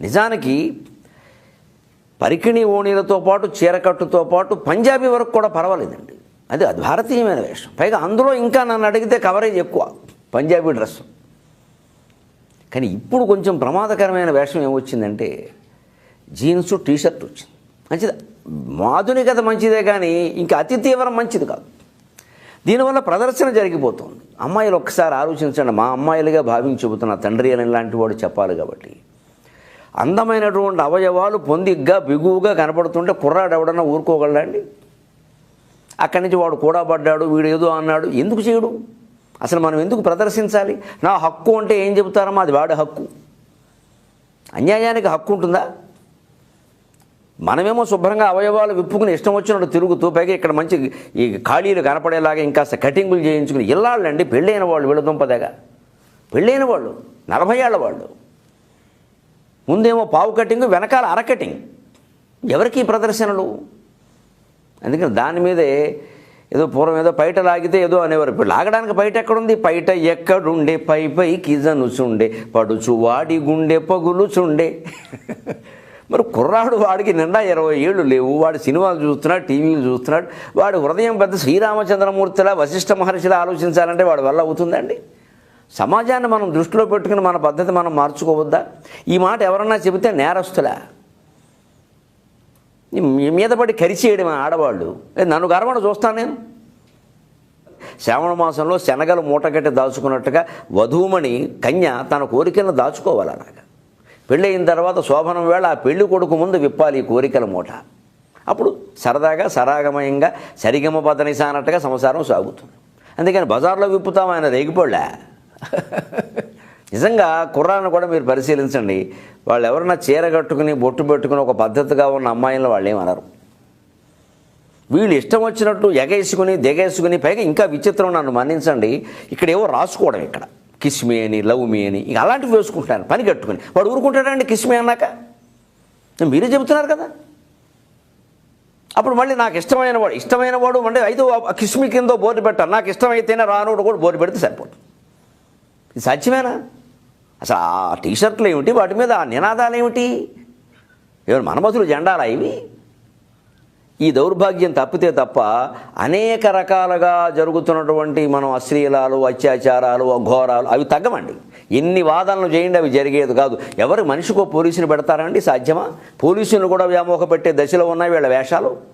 నిజానికి పరికిణి ఓణీలతో పాటు చీరకట్టుతో పాటు పంజాబీ వరకు కూడా పర్వాలేదండి. అది అది భారతీయమైన వేషం. పైగా అందులో ఇంకా నన్ను అడిగితే కవరేజ్ ఎక్కువ పంజాబీ డ్రెస్. కానీ ఇప్పుడు కొంచెం ప్రమాదకరమైన వేషం ఏమొచ్చిందంటే జీన్స్ టీషర్ట్ వచ్చింది. మంచిది. ఆధునికత మంచిదే కానీ ఇంకా అతి తీవ్రం మంచిది కాదు. దీనివల్ల ప్రదర్శన జరిగిపోతుంది. అమ్మాయిలు ఒక్కసారి ఆలోచించండి. మా అమ్మాయిలుగా భావించి చెబుతున్న తండ్రి అని ఇలాంటి వాడు చెప్పాలి కాబట్టి. అందమైనటువంటి అవయవాలు పొందిగ్గా బిగువుగా కనపడుతుంటే కుర్రాడు ఎవడన్నా ఊరుకోగలడండి అక్కడి నుంచి వాడు కూడా పడ్డాడు వీడు ఏదో అన్నాడు. ఎందుకు చేయడు? అసలు మనం ఎందుకు ప్రదర్శించాలి? నా హక్కు అంటే ఏం చెబుతారమ్మా? అది వాడి హక్కు. అన్యాయానికి హక్కు ఉంటుందా? మనమేమో శుభ్రంగా అవయవాలు విప్పుకుని ఇష్టం వచ్చినట్టు తిరుగుతూ పైగా ఇక్కడ మంచి ఈ ఖాళీలు కనపడేలాగా ఇంకా కటింగులు చేయించుకుని ఇల్లాళ్ళండి. పెళ్ళైన వాళ్ళు వీళ్ళ దుంపదగా. పెళ్ళైన వాళ్ళు నలభై ఏళ్ళ వాళ్ళు. ముందేమో పావు కటింగ్ వెనకాల అర కటింగ్ ఎవరికి ప్రదర్శనలు? అందుకని దాని మీదే ఏదో పూర్వం ఏదో పైట లాగితే ఏదో అనేవారు. ఇప్పుడు లాగడానికి బయట ఎక్కడుంది? పైట ఎక్కడుండే? పై పై కిజనుచుండే పడుచు వాడి గుండె పగులుచుండే. మరి కుర్రాడు వాడికి నిండా ఇరవై ఏళ్ళు లేవు. వాడు సినిమాలు చూస్తున్నాడు టీవీలు చూస్తున్నాడు. వాడు హృదయం పెద్ద శ్రీరామచంద్రమూర్తిలా వశిష్ఠ మహర్షిలా ఆలోచించాలంటే వాడి వల్ల అవుతుందండి? సమాజాన్ని మనం దృష్టిలో పెట్టుకుని మన పద్ధతి మనం మార్చుకోవద్దా? ఈ మాట ఎవరన్నా చెబితే నేరస్తులా? మీ మీద పడి కరిచేయడం ఆడవాళ్ళు. నన్ను గర్వణ చూస్తాను నేను. శ్రావణ మాసంలో శనగలు మూటగట్టి దాచుకున్నట్టుగా వధూమణి కన్య తన కోరికలను దాచుకోవాలి అలాగా పెళ్ళయిన తర్వాత శోభనం వేళ ఆ పెళ్ళి కొడుకు ముందు విప్పాలి ఈ కోరికల మూట. అప్పుడు సరదాగా సరాగమయంగా సరిగమ పదనిసానట్టుగా సంసారం సాగుతుంది. అందుకని బజార్లో విప్పుతాం ఆయన రేగిపోళ్ళా? నిజంగా కుర్రాన్ని కూడా మీరు పరిశీలించండి. వాళ్ళు ఎవరన్నా చీర కట్టుకుని బొట్టు పెట్టుకుని ఒక పద్ధతిగా ఉన్న అమ్మాయిలను వాళ్ళు ఏమనరు వీళ్ళు ఇష్టం వచ్చినట్టు ఎగేసుకుని దిగేసుకుని పైగా ఇంకా విచిత్రం నన్ను మన్నించండి. ఇక్కడ ఏవో రాసుకోవడం ఇక్కడ. కిస్మి అని లవ్ మీ అని ఇక అలాంటివి వేసుకుంటాను పని కట్టుకుని. వాడు ఊరుకుంటాడండి కిస్మి అన్నాక? మీరే చెబుతున్నారు కదా. అప్పుడు మళ్ళీ నాకు ఇష్టమైన వాడు ఇష్టమైన వాడు అంటే అయితే కిస్మి కిందో బోర్డు పెట్టాను నాకు ఇష్టమైతేనే రానుడు కూడా బోర్డు పెడితే సరిపోతుంది. ఇది సాధ్యమేనా? అసలు ఆ టీషర్ట్లు ఏమిటి వాటి మీద ఆ నినాదాలు ఏమిటి ఎవరు మనమసులు జెండాలా ఇవి? ఈ దౌర్భాగ్యం తప్పితే తప్ప అనేక రకాలుగా జరుగుతున్నటువంటి మనం అశ్లీలాలు అత్యాచారాలు అఘోరాలు అవి తగ్గమండి. ఎన్ని వాదనలు చేయండి అవి జరిగేది కాదు. ఎవరు మనిషికో పోలీసుని పెడతారండి? సాధ్యమా? పోలీసులు కూడా వ్యామోహ పెట్టే దశలో ఉన్నాయి వీళ్ళ వేషాలు.